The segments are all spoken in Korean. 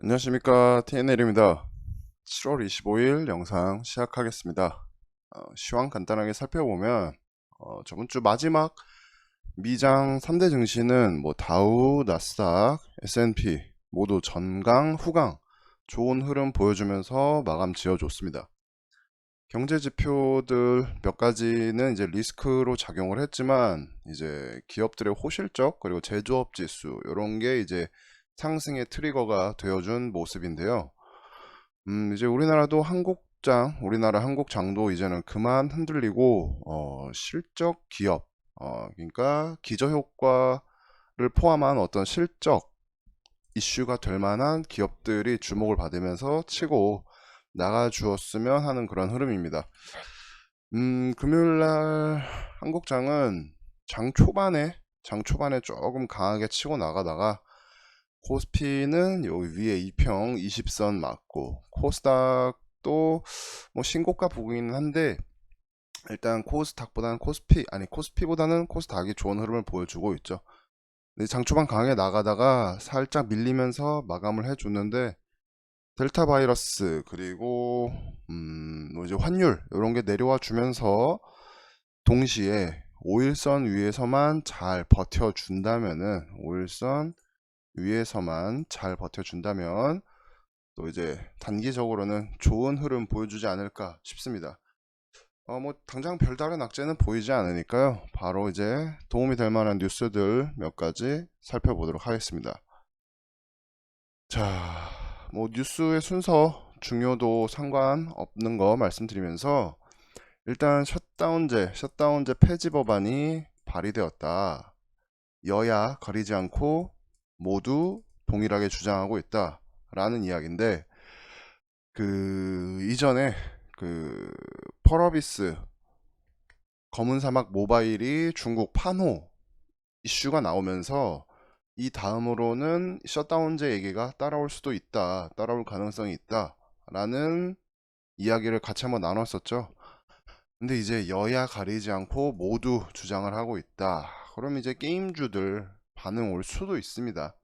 안녕하십니까 TNL입니다. 7월 25일 영상 시작하겠습니다. 어, 시황 간단하게 살펴보면 어, 저번 주 마지막 미장 3대 증시는 뭐 다우, 나스닥, S&P 모두 전강, 후강 좋은 흐름 보여주면서 마감 지어줬습니다. 경제 지표들 몇 가지는 이제 리스크로 작용을 했지만 이제 기업들의 호실적 그리고 제조업 지수 이런 게 이제 상승의 트리거가 되어준 모습인데요. 음, 이제 우리나라도 한국장, 우리나라 한국장도 이제는 그만 흔들리고, 어, 실적 기업, 어, 그러니까 기저효과를 포함한 어떤 실적 이슈가 될 만한 기업들이 주목을 받으면서 치고 나가 주었으면 하는 그런 흐름입니다. 음, 금요일 날 한국장은 장 초반에, 장 초반에 조금 강하게 치고 나가다가 코스피는 여기 위에 2평 20선 맞고 코스닥도 뭐 신고가 보기는 한데 일단 코스닥보다는 코스피 아니 코스피보다는 코스닥이 좋은 흐름을 보여주고 있죠. 근데 장초반 강하게 나가다가 살짝 밀리면서 마감을 해줬는데 델타 바이러스 그리고 음뭐 이제 환율 이런 게 내려와 주면서 동시에 5일선 위에서만 잘 버텨준다면은 5일선 위에서만 잘 버텨준다면 또 이제 단기적으로는 좋은 흐름 보여주지 않을까 싶습니다. 어, 뭐 당장 별다른 악재는 보이지 않으니까요. 바로 이제 도움이 될 만한 뉴스들 몇 가지 살펴보도록 하겠습니다. 자, 뭐 뉴스의 순서 중요도 상관없는 거 말씀드리면서 일단 셧다운제, 셧다운제 폐지 법안이 발의되었다. 여야 가리지 않고 모두 동일하게 주장하고 있다라는 이야기인데 그 이전에 그 펄어비스 검은 사막 모바일이 중국 판호 이슈가 나오면서 이 다음으로는 셧다운제 얘기가 따라올 수도 있다, 따라올 가능성이 있다 라는 이야기를 같이 한번 나눴었죠. 근데 이제 여야 가리지 않고 모두 주장을 하고 있다. 그럼 이제 게임주들 반응 올 수도 있습니다.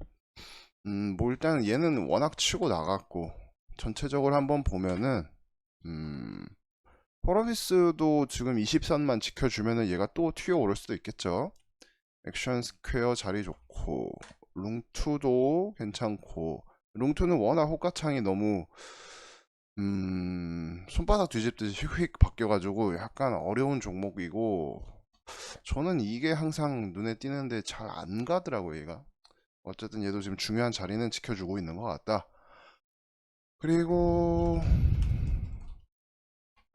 음, 뭐 일단 얘는 워낙 치고 나갔고 전체적으로 한번 보면은 음, 펄어비스도 지금 20선만 지켜주면은 얘가 또 튀어 오를 수도 있겠죠. 액션 스퀘어 자리 좋고 룽투도 괜찮고 룽투는 워낙 호가창이 너무 음, 손바닥 뒤집듯이 휙휙 바뀌어가지고 약간 어려운 종목이고 저는 이게 항상 눈에 띄는데 잘 안 가더라고요, 얘가. 어쨌든 얘도 지금 중요한 자리는 지켜주고 있는 것 같다. 그리고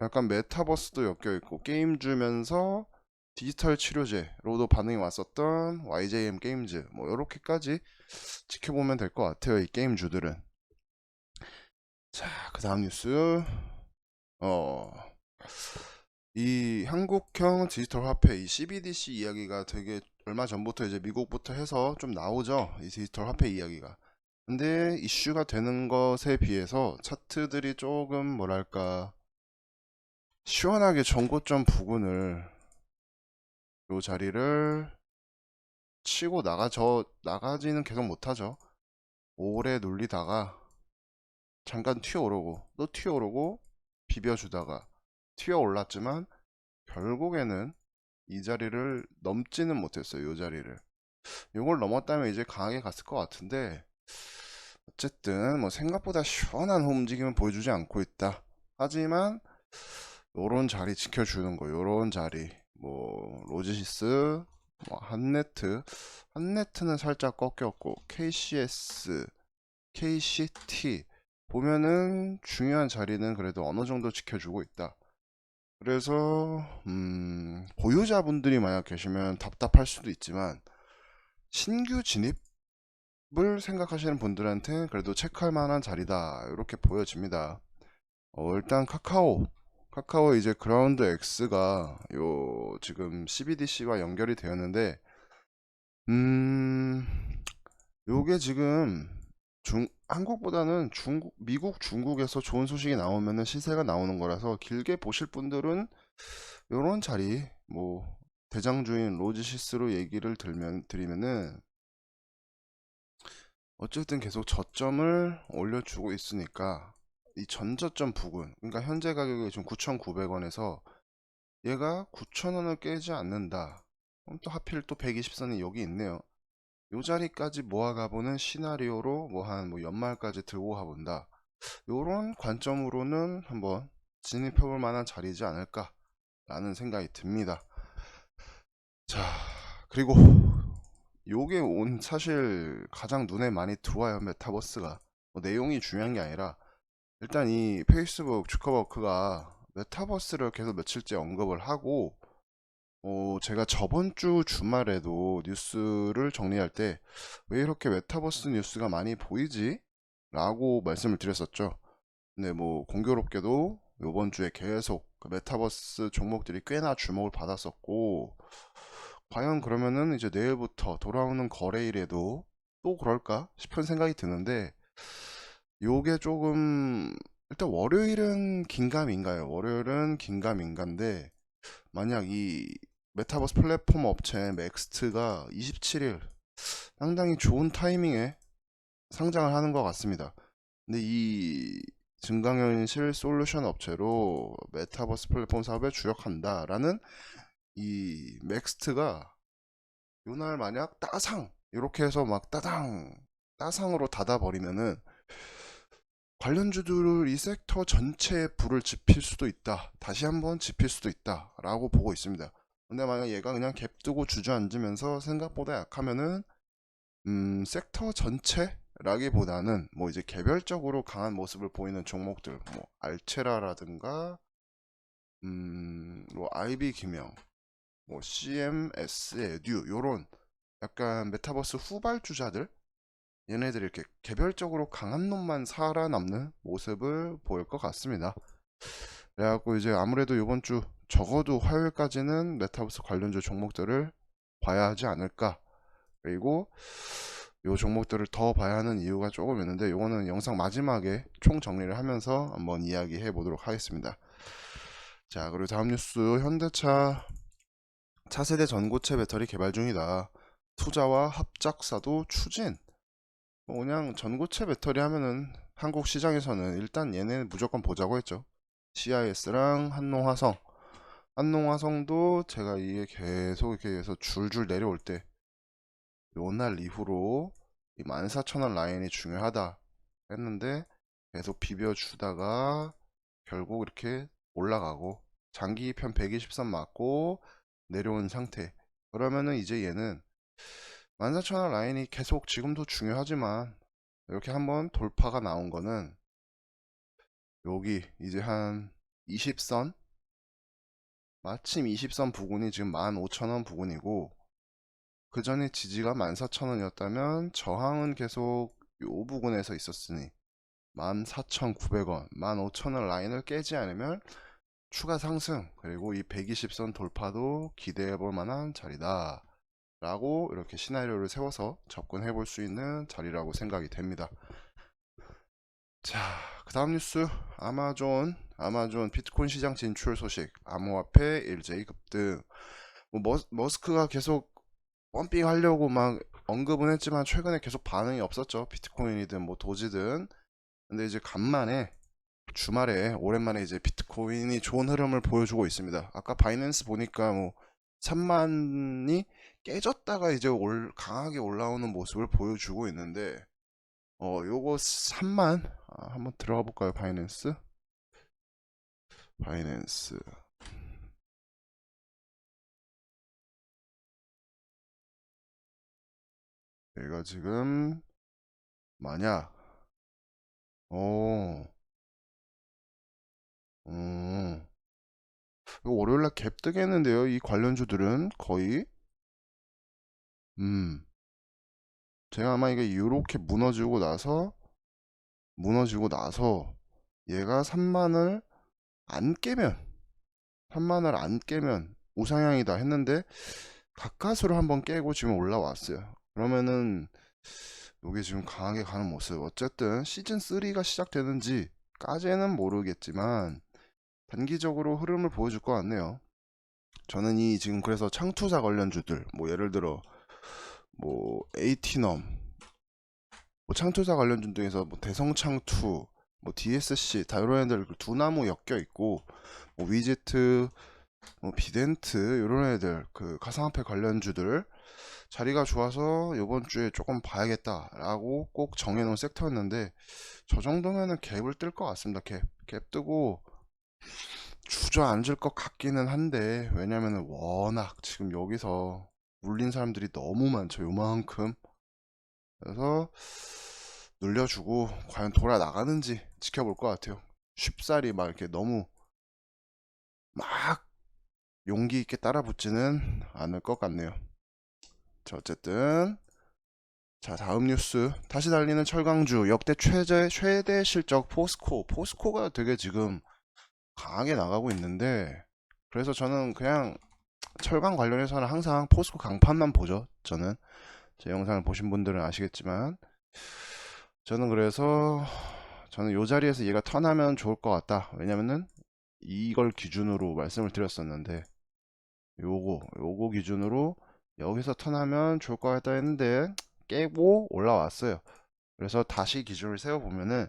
약간 메타버스도 엮여 있고 게임 주면서 디지털 치료제로도 반응이 왔었던 YJM 게임즈 뭐 이렇게까지 지켜보면 될 것 같아요. 이 게임주들은. 자, 그 다음 뉴스. 어. 이 한국형 디지털 화폐 이 CBDC 이야기가 되게 얼마 전부터 이제 미국부터 해서 좀 나오죠. 이 디지털 화폐 이야기가. 근데 이슈가 되는 것에 비해서 차트들이 조금 뭐랄까 시원하게 전고점 부근을 요 자리를 치고 나가 저 나가지는 계속 못하죠. 오래 눌리다가 잠깐 튀어오르고 또 튀어오르고 비벼주다가 튀어 올랐지만 결국에는 이 자리를 넘지는 못했어요. 이 자리를. 이걸 넘었다면 이제 강하게 갔을 것 같은데 어쨌든 뭐 생각보다 시원한 움직임을 보여주지 않고 있다. 하지만 요런 자리 지켜주는 거, 요런 자리 뭐 로지시스, 뭐 한네트, 한네트는 살짝 꺾였고 KCS, KCT 보면은 중요한 자리는 그래도 어느 정도 지켜주고 있다. 그래서 음, 보유자분들이 만약 계시면 답답할 수도 있지만 신규 진입을 생각하시는 분들한테 그래도 체크할 만한 자리다 이렇게 보여집니다. 어, 일단 카카오 카카오 이제 그라운드 X가 요 지금 CBDC와 연결이 되었는데 음 요게 지금 중, 한국보다는 중국, 미국, 중국에서 좋은 소식이 나오면은 시세가 나오는 거라서 길게 보실 분들은 요런 자리, 뭐, 대장주인 로지시스로 얘기를 들면, 드리면은, 어쨌든 계속 저점을 올려주고 있으니까 이 전저점 부근 그러니까 현재 가격이 지금 9,900원에서 얘가 9,000원을 깨지 않는다. 그럼 또 하필 또 120선이 여기 있네요 요 자리까지 모아가보는 시나리오로 뭐한뭐 연말까지 들고 가본다. 요런 관점으로는 한번 진입해볼 만한 자리지 않을까 라는 생각이 듭니다. 자 그리고 요게 온 사실 가장 눈에 많이 들어와요 메타버스가. 뭐 내용이 중요한 게 아니라 일단 이 페이스북 주커버크가 메타버스를 계속 며칠째 언급을 하고 어 제가 저번 주 주말에도 뉴스를 정리할 때 왜 이렇게 메타버스 뉴스가 많이 보이지? 라고 말씀을 드렸었죠 근데 뭐 공교롭게도 요번 주에 계속 그 메타버스 종목들이 꽤나 주목을 받았었고 과연 그러면은 이제 내일부터 돌아오는 거래일에도 또 그럴까 싶은 생각이 드는데 요게 조금 일단 월요일은 긴가민가요. 월요일은 긴가민가인데 만약 이 메타버스 플랫폼 업체 맥스트가 27일 상당히 좋은 타이밍에 상장을 하는 것 같습니다. 근데 이 증강현실 솔루션 업체로 메타버스 플랫폼 사업에 주력한다라는 이 맥스트가 요날 만약 따상 이렇게 해서 막 따당 따상으로 닫아버리면은 관련주들을 이 섹터 전체에 불을 지필 수도 있다. 다시 한번 지필 수도 있다. 라고 보고 있습니다. 근데 만약 얘가 그냥 갭 두고 주저앉으면서 생각보다 약하면은 음, 섹터 전체라기보다는 뭐 이제 개별적으로 강한 모습을 보이는 종목들, 뭐 알체라라든가 음, 뭐 아이비 김영, 뭐 CMS 에듀 요런 약간 메타버스 후발주자들 얘네들이 이렇게 개별적으로 강한 놈만 살아남는 모습을 보일 것 같습니다. 그래갖고 이제 아무래도 이번 주 적어도 화요일까지는 메타버스 관련주 종목들을 봐야 하지 않을까. 그리고 요 종목들을 더 봐야 하는 이유가 조금 있는데 요거는 영상 마지막에 총 정리를 하면서 한번 이야기해 보도록 하겠습니다. 자, 그리고 다음 뉴스 현대차 차세대 전고체 배터리 개발 중이다. 투자와 합작사도 추진. 뭐 그냥 전고체 배터리 하면은 한국 시장에서는 일단 얘네 무조건 보자고 했죠. CIS랑 한농화성. 한농화성도 제가 이게 계속 이렇게 해서 줄줄 내려올 때 요날 이후로 이 14,000원 라인이 중요하다 했는데 계속 비벼주다가 결국 이렇게 올라가고 장기 편 120선 맞고 내려온 상태. 그러면은 이제 얘는 14,000원 라인이 계속 지금도 중요하지만 이렇게 한번 돌파가 나온 거는 여기 이제 한 20선 마침 20선 부근이 지금 15,000원 부근이고 그 전에 지지가 14,000원이었다면 저항은 계속 요 부근에서 있었으니 14,900원, 15,000원 라인을 깨지 않으면 추가 상승 그리고 이 120선 돌파도 기대해 볼 만한 자리다 라고 이렇게 시나리오를 세워서 접근해 볼 수 있는 자리라고 생각이 됩니다. 자 그 다음 뉴스. 아마존 아마존 비트코인 시장 진출 소식 암호화폐 일제히 급등. 뭐 머스, 머스크가 계속 펌핑 하려고 막 언급은 했지만 최근에 계속 반응이 없었죠. 비트코인이든 뭐 도지든. 근데 이제 간만에 주말에 오랜만에 이제 비트코인이 좋은 흐름을 보여주고 있습니다. 아까 바이낸스 보니까 뭐 3만이 깨졌다가 이제 올, 강하게 올라오는 모습을 보여주고 있는데 어 요거 3만 아, 한번 들어가 볼까요 바이낸스 바이낸스. 얘가 지금 만약 어. 음, 이거 월요일날 갭 뜨겠는데요. 이 관련주들은? 거의? 음, 제가 아마 이게 이렇게 무너지고 나서 무너지고 나서 얘가 3만을 안 깨면 3만을 안 깨면 우상향이다 했는데 가까스로 한번 깨고 지금 올라왔어요. 그러면은 이게 지금 강하게 가는 모습. 어쨌든 시즌 3가 시작되는지 까지는 모르겠지만 단기적으로 흐름을 보여줄 것 같네요. 저는 이 지금 그래서 창투자 관련주들 뭐 예를 들어 뭐 에이티넘 뭐 창투사 관련주 중에서 뭐 대성창투, 뭐 DSC 다 이런 애들 그두 나무 엮여 있고 뭐 위제트, 뭐 비덴트 이런 애들 그 가상화폐 관련주들 자리가 좋아서 이번 주에 조금 봐야겠다라고 꼭 정해놓은 섹터였는데 저 정도면은 갭을 뜰 것 같습니다. 갭, 갭 뜨고 주저앉을 것 같기는 한데 왜냐면은 워낙 지금 여기서 물린 사람들이 너무 많죠. 요만큼. 그래서 눌려주고 과연 돌아 나가는지 지켜볼 것 같아요. 쉽사리 막 이렇게 너무 막 용기 있게 따라붙지는 않을 것 같네요. 자, 어쨌든. 자 다음 뉴스. 다시 달리는 철강주. 역대 최대 최대 실적 포스코. 포스코가 되게 지금 강하게 나가고 있는데 그래서 저는 그냥 철강 관련해서는 항상 포스코 강판만 보죠 저는. 제 영상을 보신 분들은 아시겠지만 저는 그래서 저는 요 자리에서 얘가 턴하면 좋을 것 같다. 왜냐면은 이걸 기준으로 말씀을 드렸었는데 요거 요거 기준으로 여기서 턴하면 좋을 것 같다 했는데 깨고 올라왔어요. 그래서 다시 기준을 세워보면은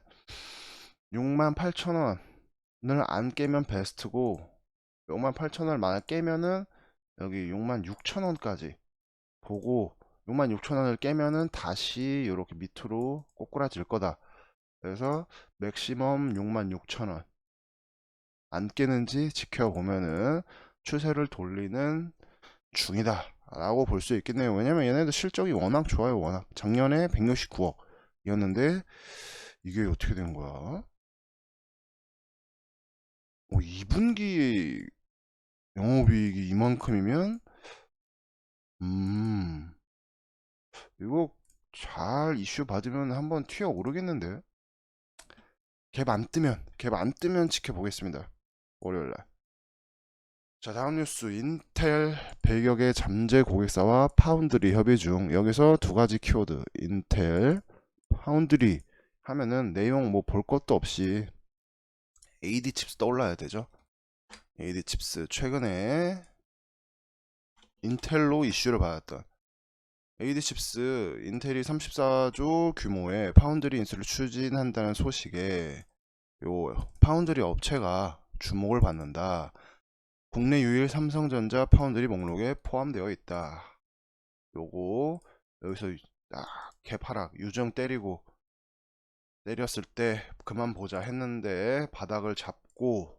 68,000원을 안 깨면 베스트고 68,000원을 만약 깨면은 여기 66,000원까지 보고 66,000원을 깨면은 다시 이렇게 밑으로 꼬꾸라질 거다. 그래서 맥시멈 66,000원. 안 깨는지 지켜보면은 추세를 돌리는 중이다. 라고 볼 수 있겠네요. 왜냐면 얘네들 실적이 워낙 좋아요 워낙. 작년에 169억 이었는데 이게 어떻게 된 거야? 오, 2분기 영업이익이 이만큼이면 음 이거 잘 이슈 받으면 한번 튀어 오르겠는데? 갭 안 뜨면 갭 안 뜨면 지켜보겠습니다. 월요일날. 자 다음 뉴스. 인텔 100여 개 잠재 고객사와 파운드리 협의 중 여기서 두 가지 키워드. 인텔 파운드리 하면은 내용 뭐 볼 것도 없이 AD 칩스 떠올라야 되죠? AD 칩스 최근에 인텔로 이슈를 받았던 AD 칩스 인텔이 34조 규모의 파운드리 인수를 추진한다는 소식에 요 파운드리 업체가 주목을 받는다. 국내 유일 삼성전자 파운드리 목록에 포함되어 있다. 요거 여기서 아, 개파락 유정 때리고 때렸을 때 그만 보자 했는데 바닥을 잡고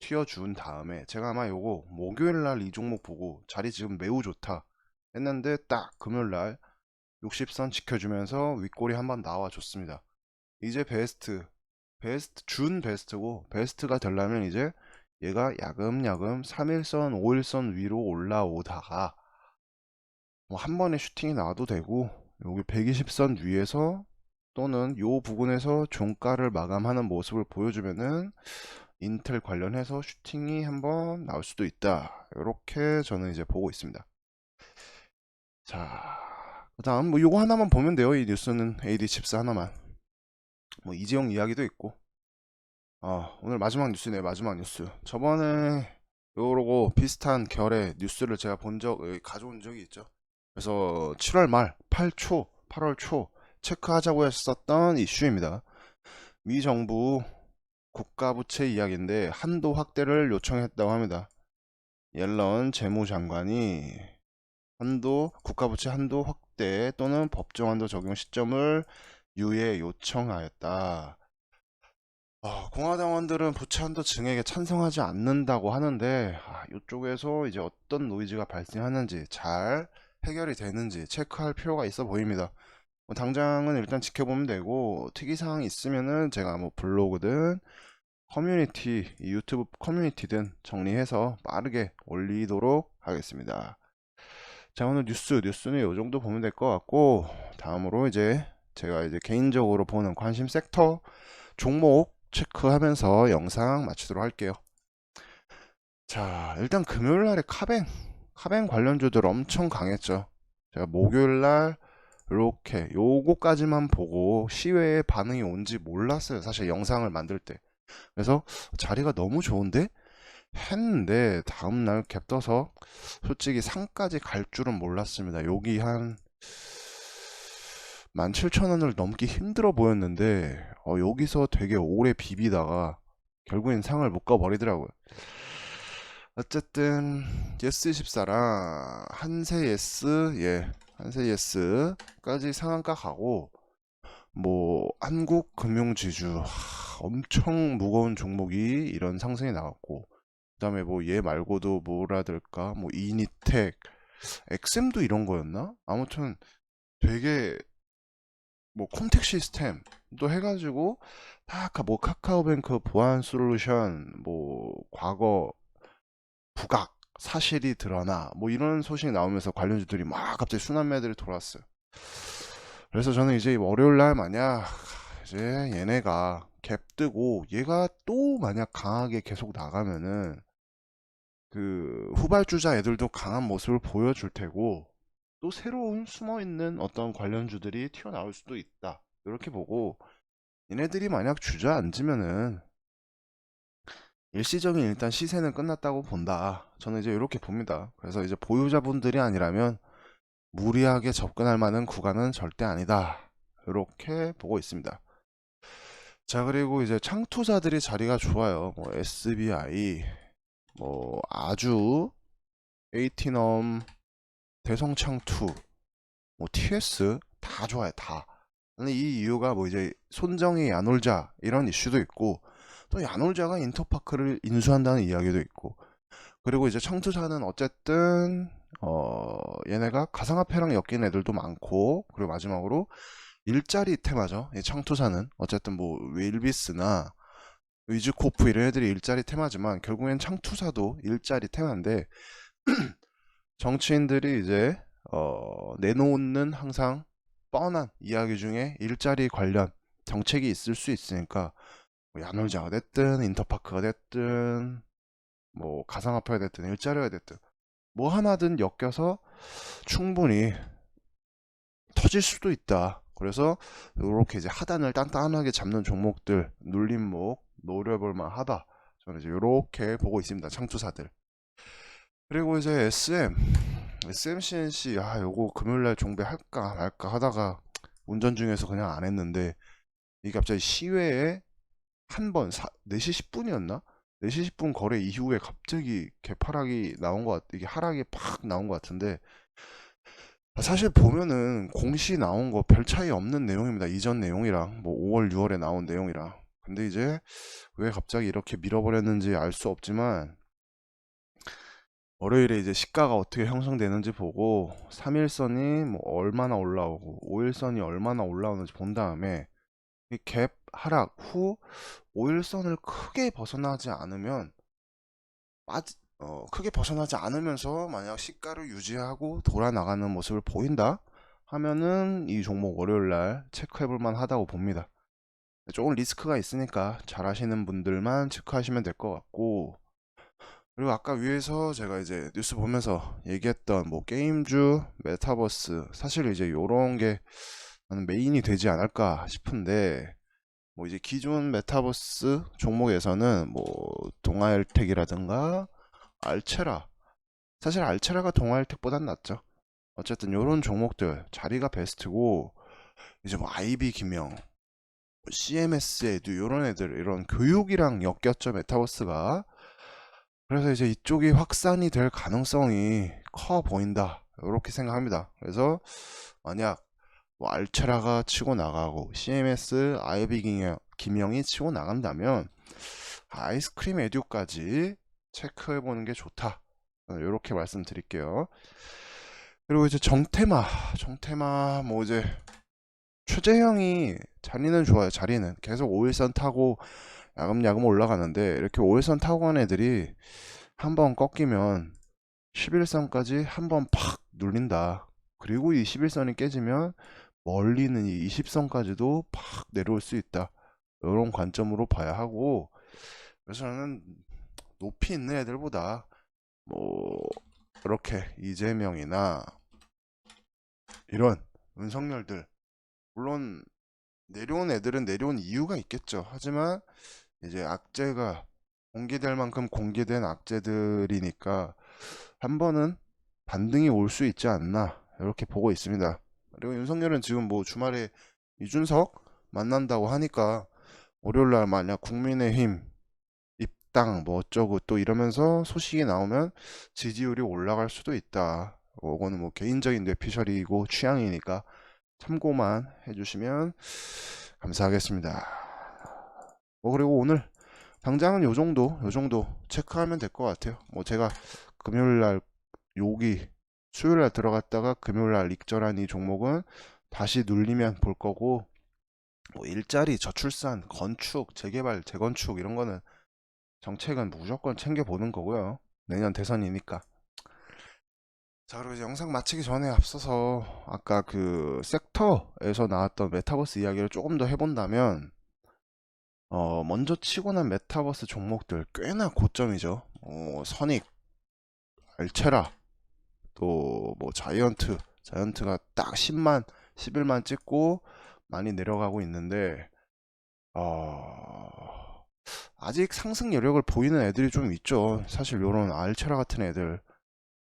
튀어준 다음에 제가 아마 요거 목요일 날 이 종목 보고 자리 지금 매우 좋다 했는데 딱 금요일날 60선 지켜주면서 윗골이 한번 나와줬습니다. 이제 베스트 베스트 준 베스트고 베스트가 되려면 이제 얘가 야금야금 3일선 5일선 위로 올라오다가 뭐 한 번에 슈팅이 나와도 되고 여기 120선 위에서 또는 요 부근에서 종가를 마감하는 모습을 보여주면은 인텔 관련해서 슈팅이 한번 나올 수도 있다. 이렇게 저는 이제 보고 있습니다. 자, 그다음 뭐 요거 하나만 보면 돼요. 이 뉴스는 AD 칩스 하나만. 뭐 이재용 이야기도 있고. 어, 오늘 마지막 뉴스네요. 마지막 뉴스. 저번에 요러고 비슷한 결의 뉴스를 제가 본 적, 가져온 적이 있죠. 그래서 7월 말, 8초, 8월 초 체크하자고 했었던 이슈입니다. 미 정부 국가부채 이야기인데 한도 확대를 요청했다고 합니다. 옐런 재무장관이 한도 국가부채 한도 확대 또는 법정 한도 적용 시점을 유예 요청하였다. 어, 공화당원들은 부채 한도 증액에 찬성하지 않는다고 하는데 아, 이쪽에서 이제 어떤 노이즈가 발생하는지 잘 해결이 되는지 체크할 필요가 있어 보입니다. 뭐 당장은 일단 지켜보면 되고 특이사항이 있으면은 제가 뭐 블로그든 커뮤니티 유튜브 커뮤니티든 정리해서 빠르게 올리도록 하겠습니다. 자 오늘 뉴스 뉴스는 이 정도 보면 될 것 같고 다음으로 이제 제가 이제 개인적으로 보는 관심 섹터 종목 체크하면서 영상 마치도록 할게요. 자 일단 금요일 날에 카뱅 카뱅 관련주들 엄청 강했죠. 제가 목요일 날 이렇게 요거까지만 보고 시외에 반응이 온지 몰랐어요. 사실 영상을 만들 때. 그래서 자리가 너무 좋은데 했는데 다음날 갭 떠서 솔직히 상까지 갈 줄은 몰랐습니다. 여기 한 17,000원을 넘기 힘들어 보였는데 어, 여기서 되게 오래 비비다가 결국엔 상을 묶어 버리더라고요. 어쨌든 예스24랑 한세 예스 예 한세 예스까지 상한가 가고 뭐 한국 금융지주 하, 엄청 무거운 종목이 이런 상승이 나왔고 그다음에 뭐 얘 말고도 뭐라 될까 뭐 이니텍 엑셈도 이런 거였나 아무튼 되게 뭐 콤텍 시스템도 해가지고 다뭐 카카오뱅크 보안 솔루션 뭐 과거 부각 사실이 드러나 뭐 이런 소식이 나오면서 관련주들이 막 갑자기 순환매들이 돌았어요. 그래서 저는 이제 월요일 날 만약 이제 얘네가 갭 뜨고 얘가 또 만약 강하게 계속 나가면은 그 후발주자 애들도 강한 모습을 보여줄 테고 또 새로운 숨어 있는 어떤 관련주들이 튀어나올 수도 있다. 이렇게 보고 얘네들이 만약 주저앉으면은 일시적인 일단 시세는 끝났다고 본다. 저는 이제 이렇게 봅니다. 그래서 이제 보유자분들이 아니라면 무리하게 접근할 만한 구간은 절대 아니다. 이렇게 보고 있습니다. 자, 그리고 이제 창투자들이 자리가 좋아요. 뭐 SBI, 뭐 아주, 에이티넘, 대성창투, 뭐 TS 다 좋아요. 다. 근데 이 이유가 뭐 이제 손정이 야놀자 이런 이슈도 있고 또 야놀자가 인터파크를 인수한다는 이야기도 있고 그리고 이제 청투자는 어쨌든 어 얘네가 가상화폐랑 엮인 애들도 많고 그리고 마지막으로 일자리 테마죠 이 청투사는 어쨌든 뭐 윌비스나 위즈코프 이런 애들이 일자리 테마지만 결국엔 창투사도 일자리 테마인데 정치인들이 이제 어 내놓는 항상 뻔한 이야기 중에 일자리 관련 정책이 있을 수 있으니까 뭐 야놀자가 됐든 인터파크가 됐든 뭐 가상화폐가 됐든 일자리가 됐든 뭐 하나든 엮여서 충분히 터질 수도 있다. 그래서 이렇게 이제 하단을 단단하게 잡는 종목들 눌림목 노려볼 만 하다. 저는 이제 이렇게 보고 있습니다. 창투사들. 그리고 이제 SM, SMCNC 아 요거 금요일날 종배할까 말까 하다가 운전 중에서 그냥 안 했는데 이게 갑자기 시외에 한 번 4시 10분이었나? 4시 10분 거래 이후에 갑자기 개파락이 나온 것 같, 이게 하락이 팍 나온 것 같은데 아, 사실 보면은 공시 나온 거 별 차이 없는 내용입니다. 이전 내용이랑 뭐 5월, 6월에 나온 내용이랑. 근데 이제 왜 갑자기 이렇게 밀어버렸는지 알 수 없지만 월요일에 이제 시가가 어떻게 형성되는지 보고 3일선이 뭐 얼마나 올라오고 5일선이 얼마나 올라오는지 본 다음에 이 갭 하락 후 5일선을 크게 벗어나지 않으면 빠지, 어, 크게 벗어나지 않으면서 만약 시가를 유지하고 돌아 나가는 모습을 보인다 하면은 이 종목 월요일 날 체크해 볼 만하다고 봅니다. 조금 리스크가 있으니까 잘 하시는 분들만 체크하시면 될 것 같고 그리고 아까 위에서 제가 이제 뉴스 보면서 얘기했던 뭐 게임주, 메타버스 사실 이제 요런 게 메인이 되지 않을까 싶은데 뭐 이제 기존 메타버스 종목에서는 뭐 동아일텍이라든가 알체라 사실 알체라가 동아일텍보단 낫죠. 어쨌든 요런 종목들 자리가 베스트고 이제 뭐 아이비 김영 CMS 에듀 요런 애들 이런 교육이랑 엮였죠 메타버스가. 그래서 이제 이쪽이 확산이 될 가능성이 커 보인다. 이렇게 생각합니다. 그래서 만약 뭐 알체라가 치고 나가고 CMS 아이비 김영, 김영이 치고 나간다면 아이스크림 에듀까지 체크해 보는 게 좋다. 이렇게 말씀드릴게요. 그리고 이제 정테마 정테마 뭐 이제 최재형이 자리는 좋아요. 자리는. 계속 5일선 타고 야금야금 올라가는데 이렇게 5일선 타고 간 애들이 한번 꺾이면 11선까지 한번 팍 눌린다. 그리고 이 11선이 깨지면 멀리는 이 20선까지도 팍 내려올 수 있다. 이런 관점으로 봐야 하고. 그래서 저는 높이 있는 애들보다 뭐 이렇게 이재명이나 이런 윤석열들 물론 내려온 애들은 내려온 이유가 있겠죠. 하지만 이제 악재가 공개될 만큼 공개된 악재들이니까 한 번은 반등이 올 수 있지 않나 이렇게 보고 있습니다. 그리고 윤석열은 지금 뭐 주말에 이준석 만난다고 하니까 월요일날 만약 국민의힘 입당 뭐 어쩌고 또 이러면서 소식이 나오면 지지율이 올라갈 수도 있다. 어, 그거는 뭐 개인적인 뇌피셜이고 취향이니까 참고만 해주시면 감사하겠습니다. 뭐 그리고 오늘 당장은 요 정도 요 정도 체크하면 될 것 같아요. 뭐 제가 금요일 날 여기 수요일 날 들어갔다가 금요일 날 익절한 이 종목은 다시 눌리면 볼 거고 뭐 일자리, 저출산, 건축, 재개발, 재건축 이런 거는 정책은 무조건 챙겨보는 거고요. 내년 대선이니까. 자, 그리고 이제 영상 마치기 전에 앞서서 아까 그 섹터에서 나왔던 메타버스 이야기를 조금 더 해본다면 어, 먼저 치고 난 메타버스 종목들 꽤나 고점이죠. 어, 선익, 알체라, 또 뭐 자이언트, 자이언트가 딱 10만, 11만 찍고 많이 내려가고 있는데 어, 아직 상승 여력을 보이는 애들이 좀 있죠. 사실 요런 알체라 같은 애들.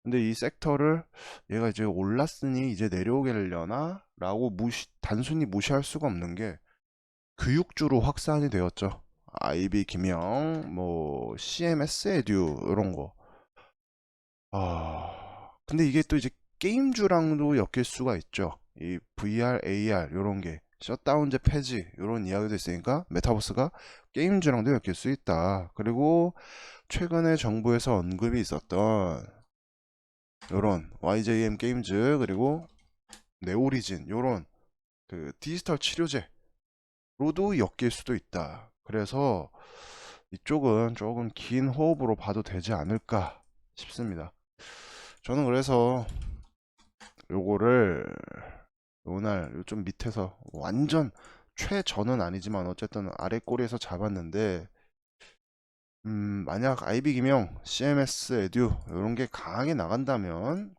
근데 이 섹터를 얘가 이제 올랐으니 이제 내려오겠려나? 라고 무시, 단순히 무시할 수가 없는 게 교육주로 확산이 되었죠. IB 김영, 뭐 CMS 에듀 이런 거. 아, 근데 이게 또 이제 게임주랑도 엮일 수가 있죠. 이 VR, AR 이런 게 셧다운제 폐지 이런 이야기도 있으니까 메타버스가 게임주랑도 엮일 수 있다. 그리고 최근에 정부에서 언급이 있었던 요런 YJM 게임즈 그리고 네오리진 요런 그 디지털 치료제로도 엮일 수도 있다. 그래서 이쪽은 조금 긴 호흡으로 봐도 되지 않을까 싶습니다. 저는 그래서 요거를 요날 좀 밑에서 완전 최저는 아니지만 어쨌든 아래 꼬리에서 잡았는데 음, 만약 IB 기명, CMS 에듀 이런 게 강하게 나간다면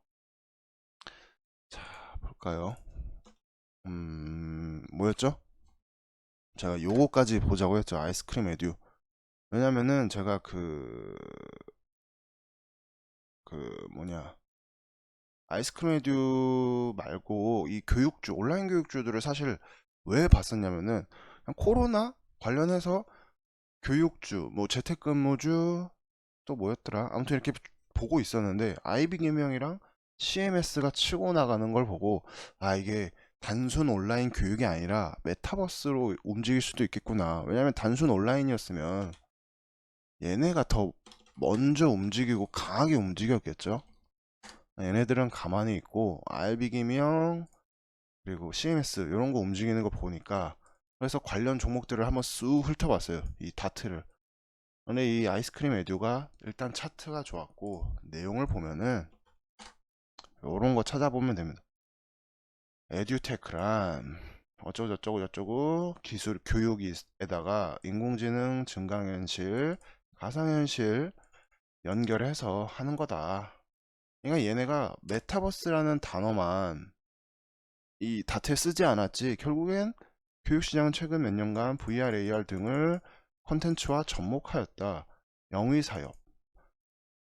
자, 볼까요? 음, 뭐였죠? 제가 요거까지 보자고 했죠. 아이스크림 에듀. 왜냐면은 제가 그, 그 뭐냐. 아이스크림 에듀 말고 이 교육주, 온라인 교육주들을 사실 왜 봤었냐면은 코로나 관련해서 교육주, 뭐 재택근무주 또 뭐였더라? 아무튼 이렇게 보고 있었는데 아이비 개명이랑 CMS가 치고 나가는 걸 보고 아 이게 단순 온라인 교육이 아니라 메타버스로 움직일 수도 있겠구나. 왜냐면 단순 온라인이었으면 얘네가 더 먼저 움직이고 강하게 움직였겠죠. 얘네들은 가만히 있고 알비 기명 그리고 CMS 이런 거 움직이는 거 보니까 그래서 관련 종목들을 한번 쑥 훑어봤어요. 이 다트를. 근데 이 아이스크림 에듀가 일단 차트가 좋았고 내용을 보면은 요런 거 찾아보면 됩니다. 에듀테크란 어쩌고 저쩌고 저쩌고 기술 교육에다가 인공지능 증강현실 가상현실 연결해서 하는 거다. 그러니까 얘네가 메타버스라는 단어만 이 다트에 쓰지 않았지 결국엔 교육시장은 최근 몇 년간 VR, AR 등을 컨텐츠와 접목하였다. 영위 사업.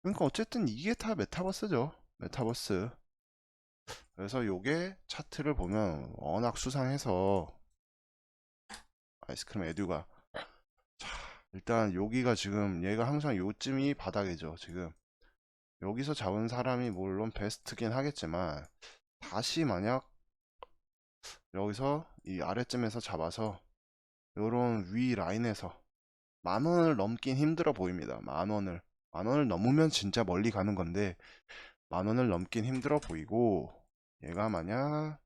그러니까 어쨌든 이게 다 메타버스죠. 메타버스. 그래서 요게 차트를 보면 워낙 수상해서 아이스크림 에듀가 자, 일단 여기가 지금 얘가 항상 요쯤이 바닥이죠. 지금 여기서 잡은 사람이 물론 베스트긴 하겠지만 다시 만약 여기서 이 아래쯤에서 잡아서 요런 위 라인에서 만 원을 넘긴 힘들어 보입니다. 만 원을 만 원을 넘으면 진짜 멀리 가는 건데 만 원을 넘긴 힘들어 보이고 얘가 만약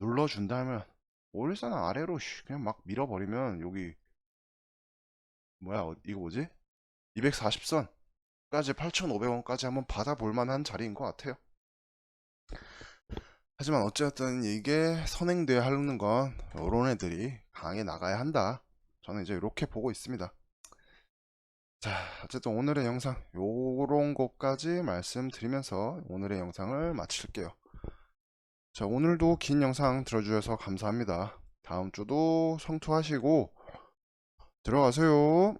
눌러준다면 올선 아래로 쉬, 그냥 막 밀어버리면 여기 뭐야 어, 이거 뭐지? 240선까지 8,500원까지 한번 받아볼 만한 자리인 것 같아요. 하지만 어쨌든 이게 선행돼야 하는 건 이런 애들이 강하게 나가야 한다. 저는 이제 이렇게 보고 있습니다. 자, 어쨌든 오늘의 영상 요런 것까지 말씀드리면서 오늘의 영상을 마칠게요. 자, 오늘도 긴 영상 들어주셔서 감사합니다. 다음 주도 성투하시고 들어가세요.